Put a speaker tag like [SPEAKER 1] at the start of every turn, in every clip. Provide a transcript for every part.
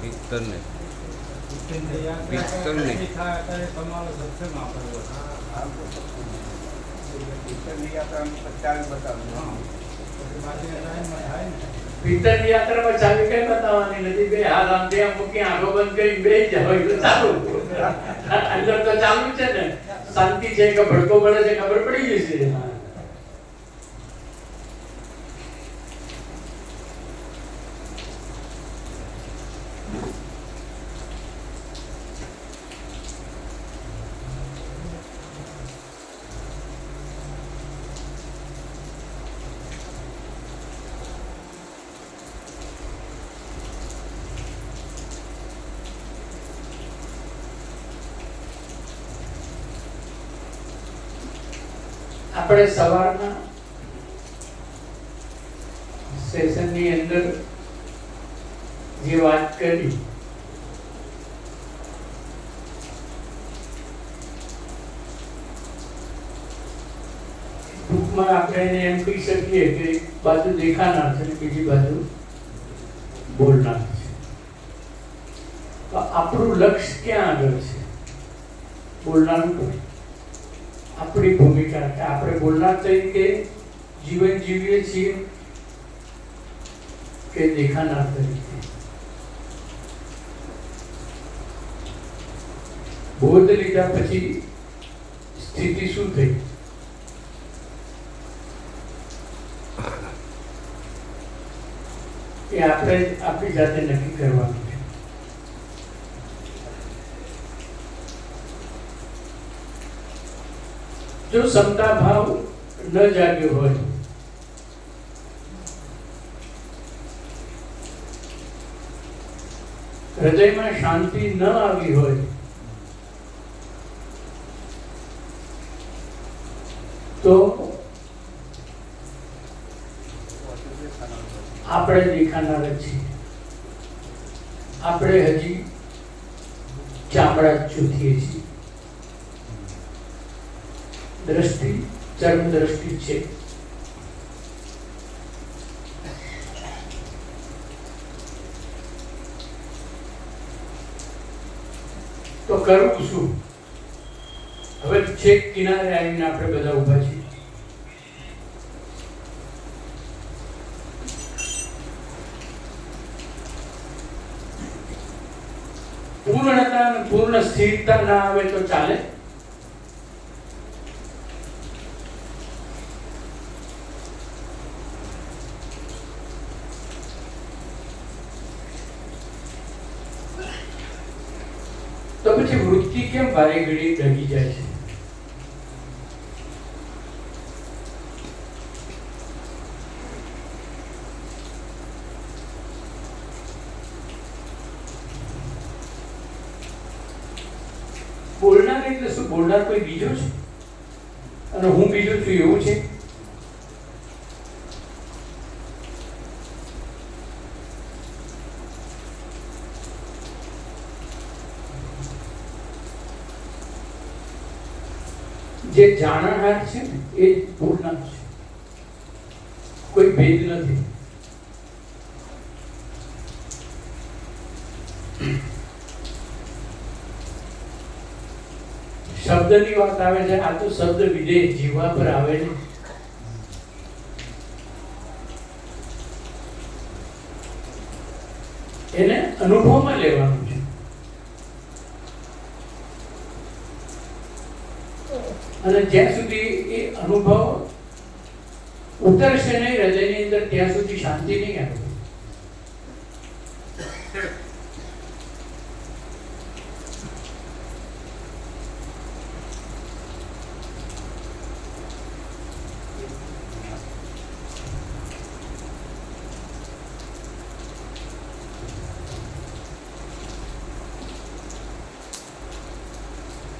[SPEAKER 1] પિત્તરને
[SPEAKER 2] પિત્તરની
[SPEAKER 3] યાત્રામાં ચાવી કઈ બતાવવાની? નથી બે હાથ આમ તેમ મૂકી આંખો બંધ કરી બે જાવ ચાલુ. અંદર તો ચાલુ છે ને. શાંતિ છે કે ભડકો પડે છે ખબર પડી જશે આપણે સવારના સેશનની અંદર જે વાત કરી, ટૂંકમાં આપણે એને એમ કહી શકીએ કે એક બાજુ દેખાનાર છે બીજી બાજુ બોલનાર છે. તો આપણું લક્ષ્ય ક્યાં આગળ છે? બોલનારું કોઈ. આપણી ભૂમિકા કે આપણે બોલનાર તરીકે જીવન જીવીએ છીએ કે દેખાનાર તરીકે? બોધ લીધા પછી સ્થિતિ શું થઈ? એ આપણે આપણી જાતે નક્કી કરવાનું જો સમતા ભાવ ન જાગ્યો હોય. હૃદયમાં શાંતિ ન આવી હોય. તો આપણે દેખાનાર છીએ. આપણે હજી ચામડા ચૂથીએ છીએ. દ્રષ્ટિ, ચર્મ દ્રષ્ટિ છે. તો કરવું શું હવે છેક કિનારે આવીને આપણે બધા ઊભા છીએ. પૂર્ણતા પૂર્ણ સ્થિરતા ના આવે તો ચાલે. તો પછી વૃત્તિ કેમ વારે ઘડી ડગી જાય છે? બોલનાર એટલે શું? બોલનાર કોઈ બીજો છે અને હું બીજો છું એવું છે જે જાણનાર છે ને, એ જ બોલનાર છે. કોઈ ભેદ નથી. શબ્દની વાત આવે છે, આ તો શબ્દ વિજય જીવા પર આવે છે. એને અનુભવમાં લેવાનું છે અને જ્યાં સુધી એ અનુભવ ઉતરશે નહીં હૃદયની અંદર ત્યાં સુધી શાંતિ નહીં આવે.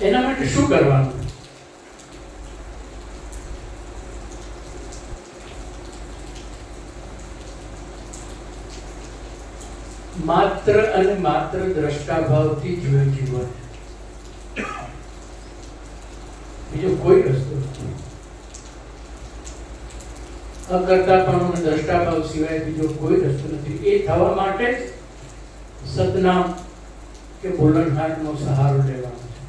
[SPEAKER 3] એના માટે શું કરવાનું? માત્ર અને માત્ર દ્રષ્ટા ભાવથી જીવન બીજો કોઈ રસ્તો નથી. અકર્તાપણું અને દ્રષ્ટાભાવ સિવાય બીજો કોઈ રસ્તો નથી. એ થવા માટે જ સદનામ કે બોલનહારનો સહારો લેવાનો છે.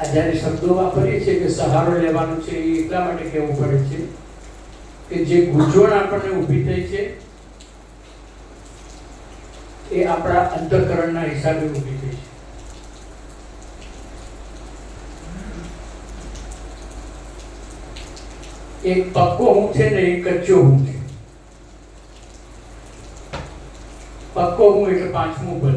[SPEAKER 3] આ જ્યારે શબ્દો વાપરીએ છીએ કે સહારો લેવાનો છે, એ એટલા માટે કહેવું પડે છે કે જે ગૂંચવણ આપણને ઊભી થઈ છે એ આપણા અંતઃકરણના હિસાબે ઊભી થઈ છે. એક પક્કો હું છે ને એક કચ્ચો હું છે. પક્કો હું એટલે પાંચમું પદ.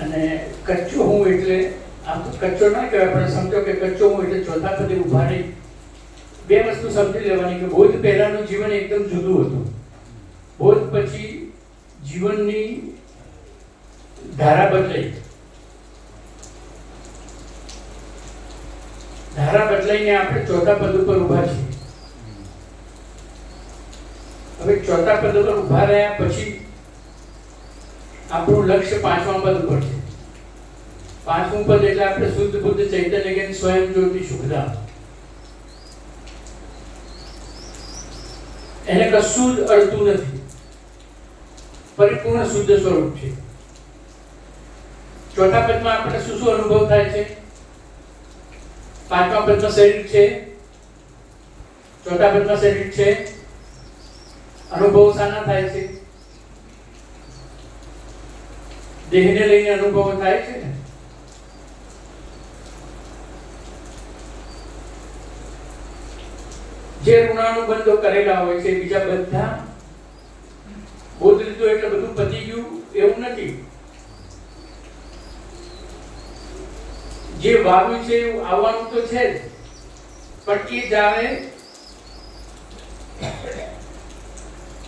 [SPEAKER 3] અને કચ્ચો હું એટલે આમ તો કચ્ચો ના કહેવાય, પણ સમજો કે કચ્ચો હું એટલે ચોથા પદે ઊભા રહી. બે વસ્તુ સમજી લેવાની કે બૌદ્ધ પહેલાનું જીવન એકદમ જુદું હતું. પછી જીવનની ધારા બદલાઈ. ધારા બદલાઈને આપણે ચોથા પદ ઉપર ઊભા છીએ. હવે ચોથા પદ ઉપર ઊભા રહ્યા પછી આપણું લક્ષ્ય પાંચમા પદ ઉપર છે. પાંચમું પદ એટલે આપણે શુદ્ધ બુદ્ધ ચૈતન્ય જ્ઞાન સ્વયં જ્યોતિ શુભધામ એને કશું જ અડતું નથી. પરિપૂર્ણ શુદ્ધ સ્વરૂપ છે. ચોથા પદમાં આપણે શું શું અનુભવ થાય છે? પાંચમા પદમાં શરીર છે. ચોથા પદમાં શરીર છે. અનુભવ શાના થાય છે. દેહને લઈને અનુભવ થાય છે ને? જે ઋણાનુબંધો કરેલા હોય છે, બીજા બધા બોધ લીધું એટલે બધું પતી ગયું એવું નથી. જે વાવ્યું છે એવું આવવાનું તો છે પણ એ જાણે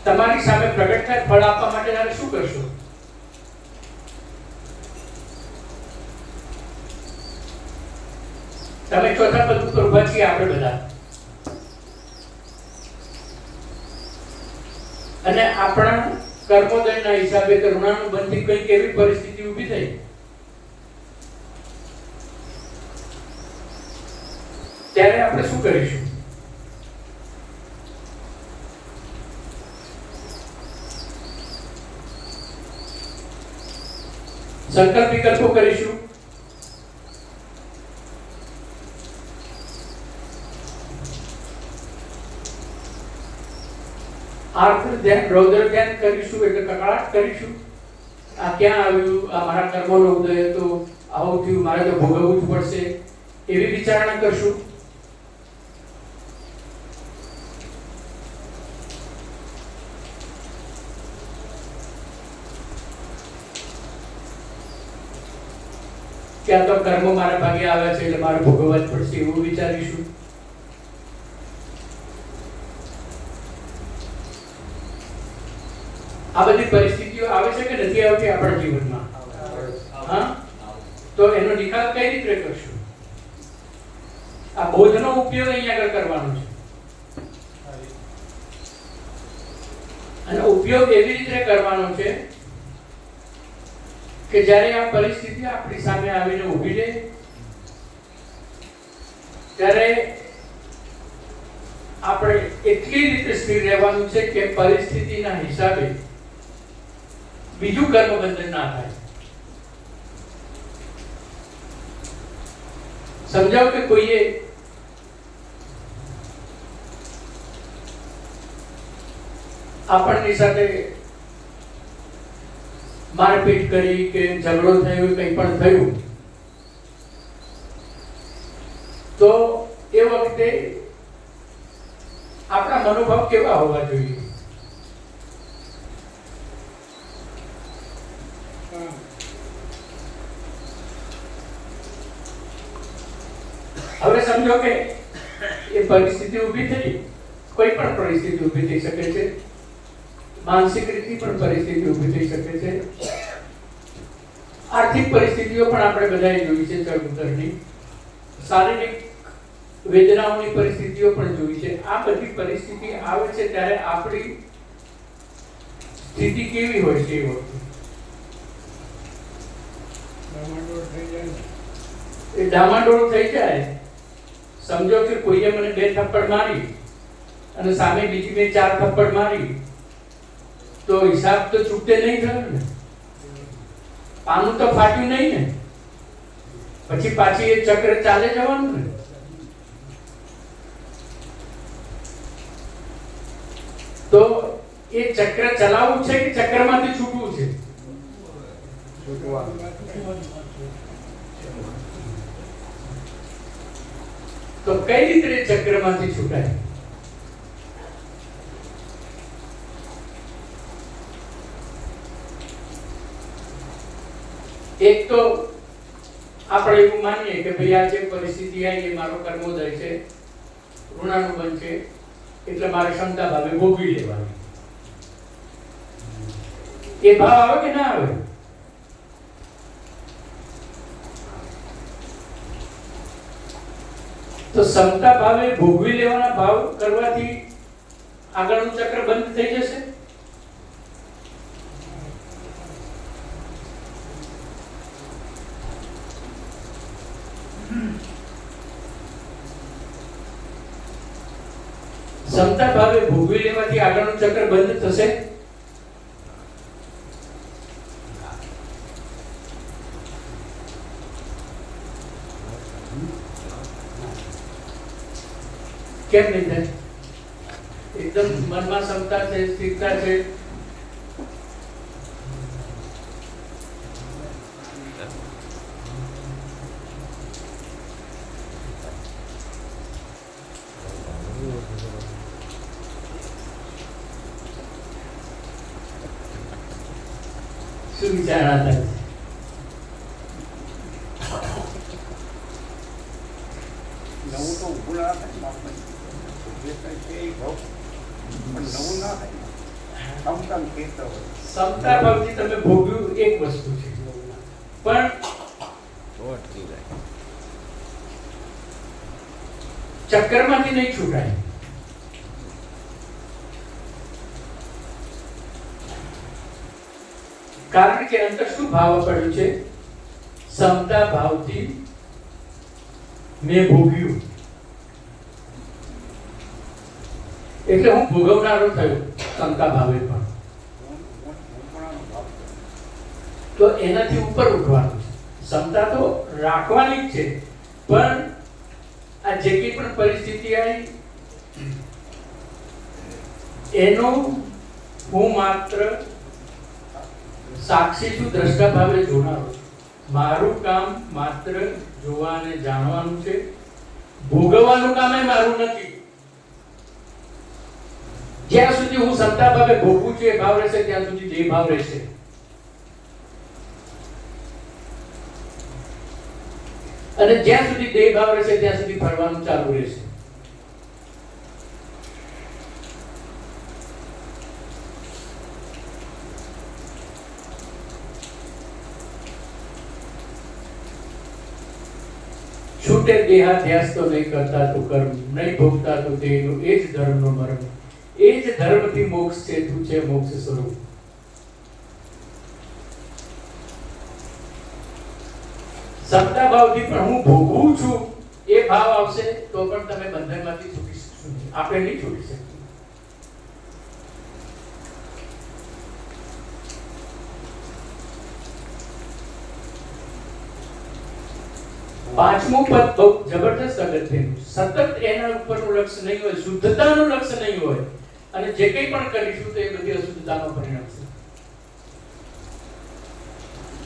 [SPEAKER 3] તમારી સામે પ્રગટ થાય ફળ આપવા માટે ત્યારે શું કરશો? તમે ચોથા પદ ઉપર ઊભા છીએ આપણે બધા. અને આપણા કર્મોદયના હિસાબે કરુણાનું બંધી કંઈક એવી પરિસ્થિતિ ઊભી થઈ. ત્યારે આપણે શું કરીશું? સંકલ્પ વિકલ્પો કરીશું. ધ્યાન રૌદ્ર ધ્યાન કરીશું એટલે કકળાટ કરીશું. આ ક્યાં આવ્યું? આ મારા કર્મનો ઉદય હતો. આવું થયું, મારે તો ભોગવવું જ પડશે. એવી વિચારણા કરશું. ક્યાં તો કર્મો મારા ભાગે આવે છે એટલે મારે ભોગવવા જ પડશે એવું વિચારીશું. આ બધી પરિસ્થિતિઓ આવે છે કે નથી આવતી આપણા જીવનમાં? હા? તો એનો નિકાલ કઈ રીતે કરશું? આ બોધનો ઉપયોગ અહીંયા આગળ કરવાનો છે. અને ઉપયોગ એવી રીતે કરવાનો છે કે જ્યારે આ પરિસ્થિતિ આપણી સામે આવીને ઊભી રહે, ત્યારે આપણે એટલી રીતે સ્થિર રહેવાનું છે કે પરિસ્થિતિના હિસાબે બીજું કર્મ બંધન ના થાય સમજાવ કે કોઈએ આપણની સાથે મારપીટ કરી કે ઝઘડો થયો કંઈ પણ થયું તો એ વખતે આપણા મનોભાવ કેવા હોવા જોઈએ હવે સમજો કે એ પરિસ્થિતિ ઊભી થઈ. કોઈ પણ પરિસ્થિતિ ઊભી થઈ શકે છે. માનસિક રીતે પણ પરિસ્થિતિ ઊભી થઈ શકે છે. આર્થિક પરિસ્થિતિઓ પણ આપણે બધાએ જોઈ છે ચળવળની શારીરિક વેદનાઓની પરિસ્થિતિઓ પણ જોઈ છે. આ બધી પરિસ્થિતિ આવે છે ત્યારે આપણી સ્થિતિ કેવી હોય છે એ વખતે ડામાડોળ થઈ જાય. સમજો કે કોઈએ મને બે થપ્પડ મારી અને સામે બીજી બે ચાર થપ્પડ મારી, તો હિસાબ તો છૂટે નહીં થયો ને. પાનું તો ફાટ્યું નહીં ને. પછી પાછી એ ચક્ર ચાલે જવાનું ને. તો એ ચક્ર ચલાવવું છે કે ચક્રમાંથી છૂટવું છે? તો કઈ રીતે ચક્રમાંથી છૂટાય? એક તો આપણે એવું માનીએ કે ભાઈ આ જે પરિસ્થિતિ આવી એ મારો કર્મોદય છે, ઋણાનુબંધ છે, એટલે મારે ક્ષમતા ભાવે ભોગવી લેવાની. એ ભાવ આવે કે ના આવે? તો સમતા ભાવે ભોગવી લેવાના ભાવ કરવાથી આગળનું ચક્ર બંધ થઈ જશે? સમતા ભાવે ભોગવી લેવાથી આગળનું ચક્ર બંધ થશે? કેમ નહીં થાય? એકદમ મનમાં ક્ષમતા છે સ્થિરતા છે શું વિચારણા થાય છે
[SPEAKER 1] નવું તો ઊભું ના થાય બાપને. જે કંઈ છે એ ભાવ. પણ નવું ના થાય સમતમ કહેતો હોય
[SPEAKER 3] ક્ષમતા ભાવથી ભોગવ્યું એક વસ્તુ છે. પણ ચક્કરમાંથી નહીં છૂટાય. કારણ કે અંદર શું ભાવ પડ્યું છે? સમતા ભાવથી મેં ભોગ્યું. એટલે હું ભોગવનારો થયો સમતા ભાવે પણ
[SPEAKER 1] હું- હું- ઊંઘણાનો ભાવ છે.
[SPEAKER 3] તો એનાથી ઉપર ઉઠવાનું છે. ક્ષમતા તો રાખવાની જ છે, પણ આ જે કંઈ પણ પરિસ્થિતિ આવી, એનો હું માત્ર સાક્ષી છું, દ્રષ્ટા ભાવે જોનારો છું. મારું કામ માત્ર જોવા અને જાણવાનું છે. ભોગવવાનું કામ એ મારું નથી. જ્યાં સુધી હું ક્ષમતા ભાવે ભોગવું છું, એ ભાવ રહેશે, ત્યાં સુધી તે ભાવ રહેશે અને જ્યાં સુધી દેહ ભાવ રહેશે ત્યાં સુધી ફરવાનું ચાલુ રહેશે. છૂટે દેહાધ્યાસ તો નહીં કરતા તો કર્મ, નહીં ભોગતા તો તેનું એ જ ધર્મનો મર્મ. એ જ ધર્મથી મોક્ષ છે તું છે, મોક્ષ સ્વરૂપ. સત્તા ભાવથી પણ હું ભોગવું છું. એ ભાવ આવશે તો પણ તમે બંધનમાંથી છૂટી શકશો. આપણે નહીં છૂટી શકીએ. પાંચમું પદ બહુ જબરદસ્ત અગત્યનું. સતત એના ઉપરનું લક્ષ્ય નહીં હોય, શુદ્ધતાનું લક્ષ્ય નહીં હોય. અને જે કંઈ પણ કરીશું તો એ બધી અશુદ્ધતામાં પરિણમશે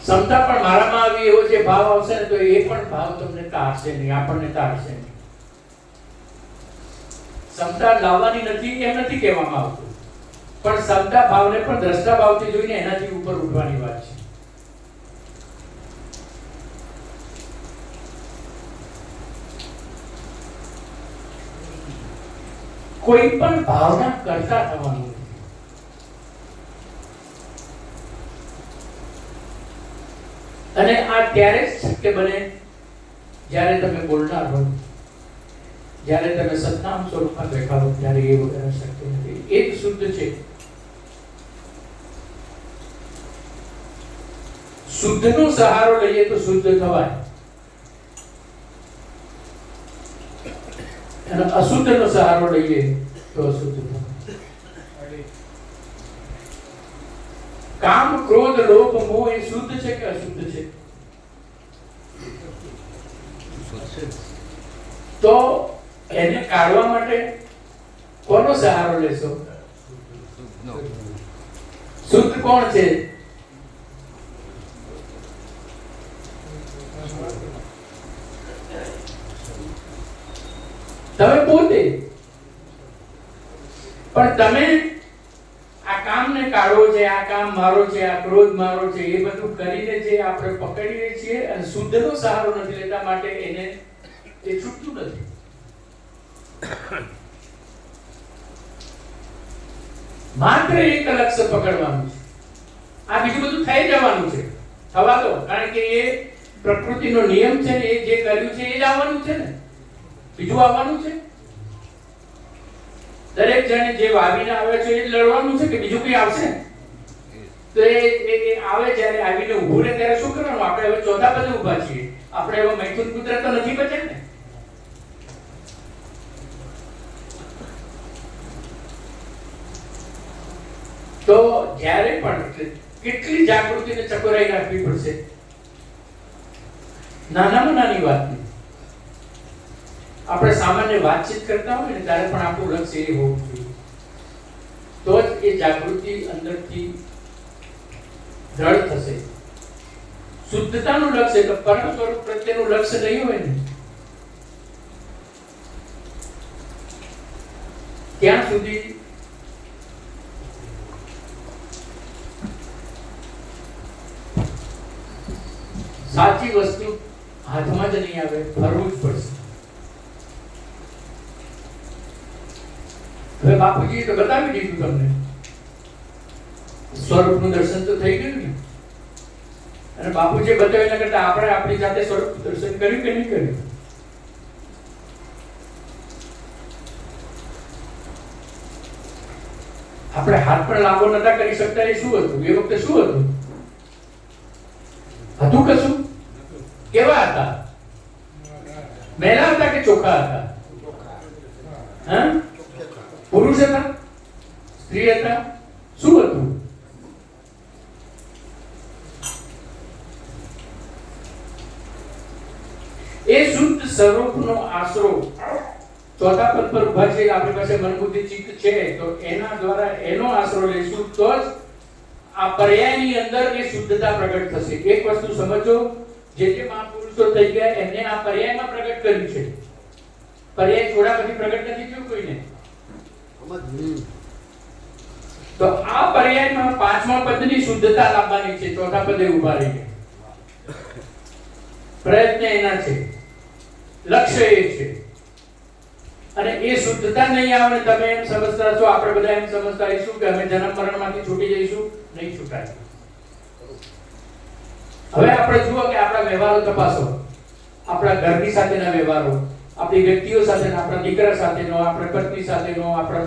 [SPEAKER 3] ક્ષમતા પણ મારામાં આવી એવો જે ભાવ આવશે ને, તો એ પણ ભાવ તમને તારશે નહીં, આપણને તારશે નહીં. ક્ષમતા લાવવાની નથી એમ નથી કહેવામાં આવતું. પણ ક્ષમતા ભાવને પણ દ્રષ્ટા ભાવથી જોઈને એનાથી ઉપર ઉઠવાની વાત છે. કોઈ પણ ભાવના કરતા થવાનું અને આ ત્યારે જ શક્ય બને જ્યારે તમે બોલનાર હો, જ્યારે તમે સત્નામ સ્વરૂપમાં બેઠા હો, ત્યારે એ વગર શક્ય નથી. એ જ શુદ્ધ છે. શુદ્ધનો સહારો લઈએ તો શુદ્ધ થવાય. અને અશુદ્ધનો સહારો લઈએ તો અશુદ્ધ થાય. કામ ક્રોધ લોભ મોહ એ શુદ્ધ છે કે અશુદ્ધ છે તો એને કાઢવા માટે કોનો સહારો લેશો? શુદ્ધ કોણ છે? તમે પોતે. પણ તમે કામને કાઢવો છે, આ કામ મારો છે, આ ક્રોધ મારો છે, એ બધું કરીને જે આપણે પકડીએ છીએ અને શુદ્ધનો સહારો નથી લેતા માટે એને એ છૂટતું નથી. માત્ર એક લક્ષ્ય પકડવાનું છે. આ બીજું બધું થઈ જવાનું છે. થવા દો, કારણ કે એ પ્રકૃતિનો નિયમ છે ને, એ જે કર્યું છે, એ જ આવવાનું છે ને. બીજું આવવાનું છે? દરેક જણે જે વાવીને આવે છે એ લડવાનું છે કે બીજું કઈ આવશે? તો એ આવે જ્યારે આવીને ઊભું રહે ત્યારે શું કરવાનું? આપણે હવે ચોથા પદે ઊભા છીએ. આપણે હવે મૈથુન પુત્ર તો નથી બચ્યા ને? તો જ્યારે પણ કેટલી જાગૃતિને ચકોરાઈ રાખવી પડશે? નાનામાં નાની વાતની. આપણે સામાન્ય વાતચીત કરતા હોય ને ત્યારે પણ આપણું લક્ષ્ય એ હોવું જોઈએ. તો જ એ જાગૃતિ અંદરથી દ્રઢ થશે. શુદ્ધતાનું લક્ષ્ય તો પરમ પ્રત્યેનું લક્ષ્ય નહીં હોય ને. ત્યાં સુધી સાચી વસ્તુ હાથમાં જ નહીં આવે, ફરવું જ પડશે હવે બાપુજીએ તો બતાવી દીધું તમને. સ્વરૂપનું દર્શન તો થઈ ગયું ને. અને બાપુજી બતાવ્યું કરતા આપણે આપણી જાતે સ્વરૂપ દર્શન કર્યું કે નહીં કર્યું? આપણે હાથ પણ લાંબો નતા કરી શકતા, એ શું હતું? એ વખતે શું હતું? હતું કશું? કેવા હતા? મેલા હતા કે ચોખ્ખા હતા? હા? પુરુષ હતા, સ્ત્રી હતા, શું હતું? એ શુદ્ધ સ્વરૂપનો આશરો, ચોથા પદ પર ઊભા છે આપણી પાસે મનબુદ્ધિ ચિત્ત છે, તો એના દ્વારા એનો આશરો લઈશું, તો જ આ પર્યાયની અંદર એ શુદ્ધતા પ્રગટ થશે. એક વસ્તુ સમજો, જે જે મહાપુરુષો થઈ ગયા, એમને આ પર્યાયમાં પ્રગટ કર્યું છે. પર્યાય છોડા પછી પ્રગટ નથી થયું કોઈને. તો આ પર્યાયમાં પાંચમા પદની શુદ્ધતા લાવવાની છે, ચોથા પદે ઊભા રહીને પ્રયત્ન એના છે. લક્ષ્ય એ છે. અને એ શુદ્ધતા નહીં આવે, તમે એમ સમજતા છો આપણે બધા એમ સમજતા રહીશું કે અમે જન્મ મરણમાંથી છૂટી જઈશું, નહીં છૂટાય. હવે આપણે જુઓ કે આપણા વ્યવહારો તપાસો. આપણા ઘરની સાથેના વ્યવહારો. આપણી વ્યક્તિઓ સાથેનો, આપણા દીકરા સાથેનો, આપણા પત્ની સાથેનો, આપણા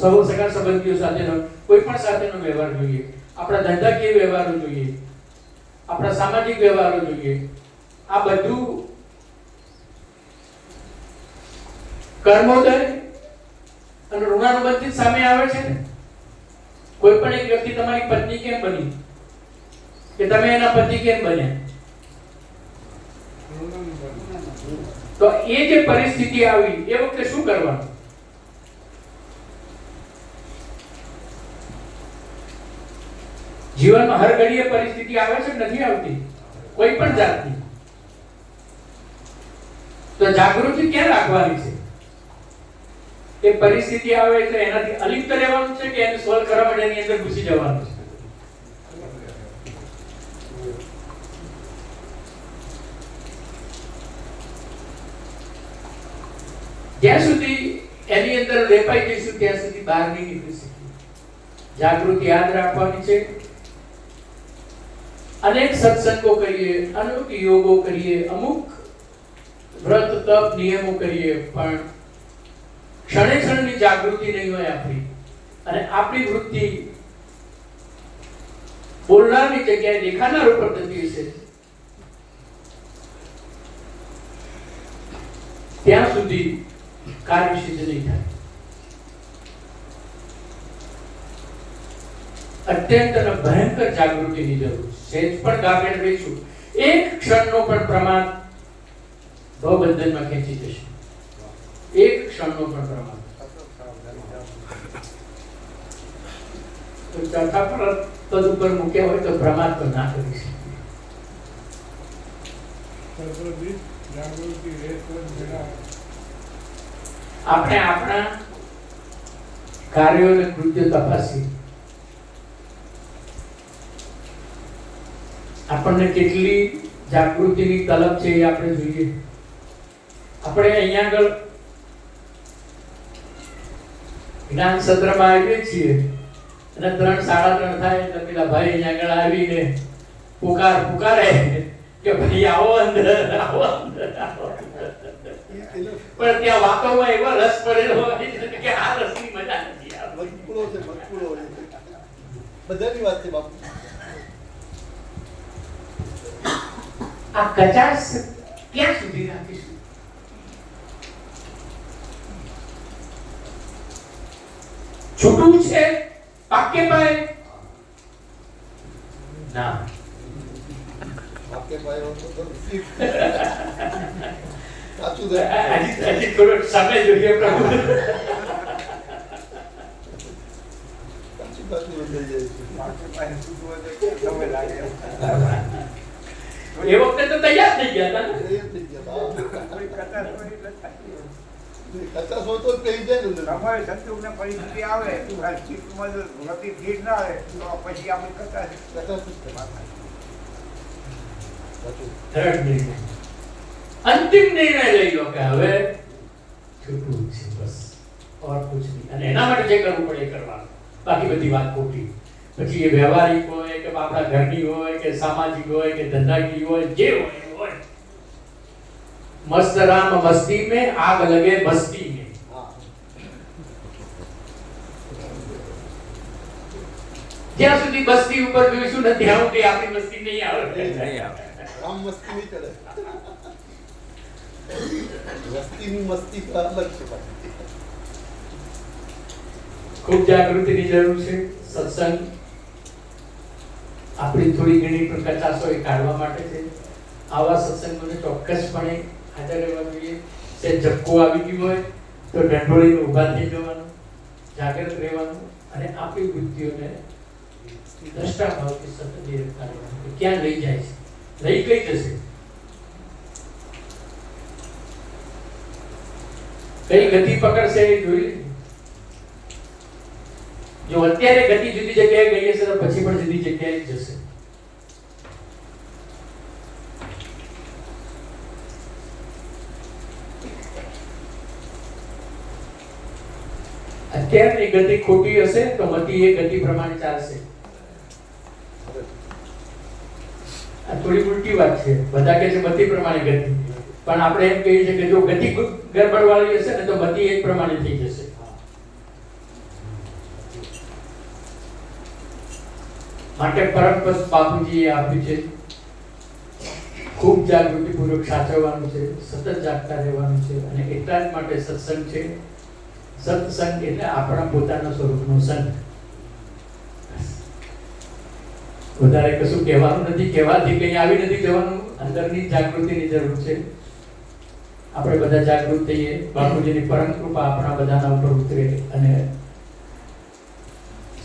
[SPEAKER 3] સૌ સગા સંબંધીઓ સાથેનો, કોઈ પણ સાથેનો વ્યવહાર જોઈએ. આપણા ધંધાકીય વ્યવહારો જોઈએ. આપણા સામાજિક વ્યવહારો જોઈએ. આ બધું કર્મોદય અને ઋણાનુબંધિત સામે આવે છે ને? કોઈ પણ એક વ્યક્તિ તમારી પત્ની કેમ બની? કે તમે એના પતિ કેમ બન્યા? તો એ જે પરિસ્થિતિ આવી, એ વખતે શું કરવાનું? જીવનમાં હર ઘડીએ પરિસ્થિતિ આવે છે, નથી આવતી. કોઈ પણ જાતની. તો જાગૃતિ ક્યાં રાખવાની છે? એ પરિસ્થિતિ આવે એટલે એનાથી અલિપ્ત રહેવાનું છે કે એને સોલ્વ કરવા માટે એની અંદર ઘૂસી જવાનું છે? જ્યાં સુધી એની અંદર લેપાઈ જઈશું, ત્યાં સુધી બહાર નહીં નીકળી જાગૃતિ યાદ રાખવાની છે. અનેક સત્સંગો કરીએ, અનેક યોગો કરીએ, અમુક વ્રત, તપ, નિયમો કરીએ, પણ ક્ષણે ક્ષણની જાગૃતિ નહીં હોય આપણી. અને આપણી વૃત્તિ બોલનારની જગ્યાએ દેખાનાર ઉપર થતી હશે. ત્યાં સુધી કાર્ય સિદ્ધ નહીં થાય. અત્યંત ભયંકર જાગૃતિની જરૂર છે. સેજ પણ ગાફેલ રહીશું એક ક્ષણનો પણ પ્રમાણ ભવબંધનમાં ખેંચી જશે. એક ક્ષણનો પણ પ્રમાણ. ચોથા પર પદ ઉપર મૂક્યા હોય તો પ્રમાદ તો ના કરી શકીએ
[SPEAKER 2] સર્વદિશ જાગૃતિ રેત મેળા
[SPEAKER 3] આપણે આપણા કાર્યો અને કૃત્યો તપાસી આપણને કેટલી જાગૃતિની તલબ છે એ આપણે જોઈએ આપણે અહીંયા આગળ જ્ઞાન સત્રમાં આવીએ છીએ અને ત્રણ સાડા ત્રણ થાય એટલે પેલા ભાઈ અહીંયા આગળ આવીને પુકાર પુકારે કે ભાઈ આવો અંદર આવો અંદર, આવો. પણ ત્યાં વાતોમાં એવો રસ પડેલો હોય કે આ રસની મજા નથી
[SPEAKER 4] મજકુળો છે મજકુળો બધાની વાત છે બાપુ.
[SPEAKER 3] આ કચાશ ક્યાં સુધી રાખીશું? છૂટું છે? પાકે પાય? ના.
[SPEAKER 4] પાકે પાયો છે
[SPEAKER 3] હજી થોડો સમય જોઈએ પ્રભુ એ વખતે તો તૈયાર થઈ ગયા હતા.
[SPEAKER 4] એ થઈ ગયા હા.
[SPEAKER 1] કોઈ હોય
[SPEAKER 4] તો થઈ જાય ને
[SPEAKER 1] તમારે સંજોગને પરિસ્થિતિ આવે ચિત્તમાં જો ગતિ ઠીક ના આવે પછી આપણે
[SPEAKER 3] નિર્ણય અંતિમ નિર્ણય લઈ લો કે હવે છૂટું છે બસ ઓર કુછ નહીં અને એના માટે જે કરવું પડે એ કરવાનું બાકી બધી વાત ખોટી પછી એ વ્યવહારિક હોય કે આપણા ઘરની હોય કે સામાજિક હોય કે ધંધાકીય હોય જે હોય એ હોય મસ્ત રામ મસ્તી में આગ લગે બસ્તી में।
[SPEAKER 4] હા
[SPEAKER 3] જ્યાં સુધી બસ્તી ઉપર જોઈશું ને ત્યાં સુધી આપણી બસ્તી નહીં આવે
[SPEAKER 4] આમ મસ્તી નહીં ચડે વસ્તીની મસ્તી તો અલગ છે
[SPEAKER 3] ખૂબ જાગૃતિની જરૂર છે. સત્સંગ આપણી થોડી ઘણી હોય એ કાઢવા માટે છે. આવા સત્સંગોને ચોક્કસપણે હાજર રહેવા જોઈએ. તે ઝપકો આવી ગયું હોય તો ઢંઢોળીને ઊભા થઈ જવાનું, જાગૃત રહેવાનું અને આપણી બુદ્ધિઓને દ્રષ્ટા ભાવથી સતત ક્યાં લઈ જાય છે? લઈ કઈ જશે? કઈ ગતિ પકડશે એ જોઈ જો અત્યારે ગતિ જુદી જગ્યાએ ગઈ હશે તો પછી પણ જુદી જગ્યાએ જશે. અત્યારની ગતિ ખોટી હશે તો મતિ એ ગતિ પ્રમાણે ચાલશે. આ થોડી ઉલટી વાત છે. બધા કે છે મતિ પ્રમાણે ગતિ. પણ આપણે એમ કહીએ છીએ કે જો ગતિ ગરબડ વાળી હશે ને તો ગતિ એક પ્રમાણે થઈ જશે. માટે પરમ પદ બાપુજીએ આપ્યું છે. ખૂબ જાગૃતિપૂર્વક સાચવવાનું છે, સતત જાગતા રહેવાનું છે અને એટલા જ માટે સત્સંગ છે. સત્સંગ એટલે આપણા પોતાના સ્વરૂપનો સંગ. વધારે કશું કહેવાનું નથી. કહેવાથી કંઈ આવી નથી જવાનું. અંદરની જાગૃતિની જરૂર છે. આપણે બધા જાગૃત થઈએ. બાપુજીની પરમ કૃપા આપણા બધાના ઉપર ઉતરે અને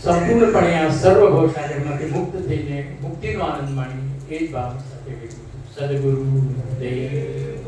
[SPEAKER 3] સંપૂર્ણપણે આ સર્વ ભવસાગરમાંથી મુક્ત થઈને મુક્તિનો આનંદ માણીએ એ જ ભાવ સાથે સદગુરુ દેવ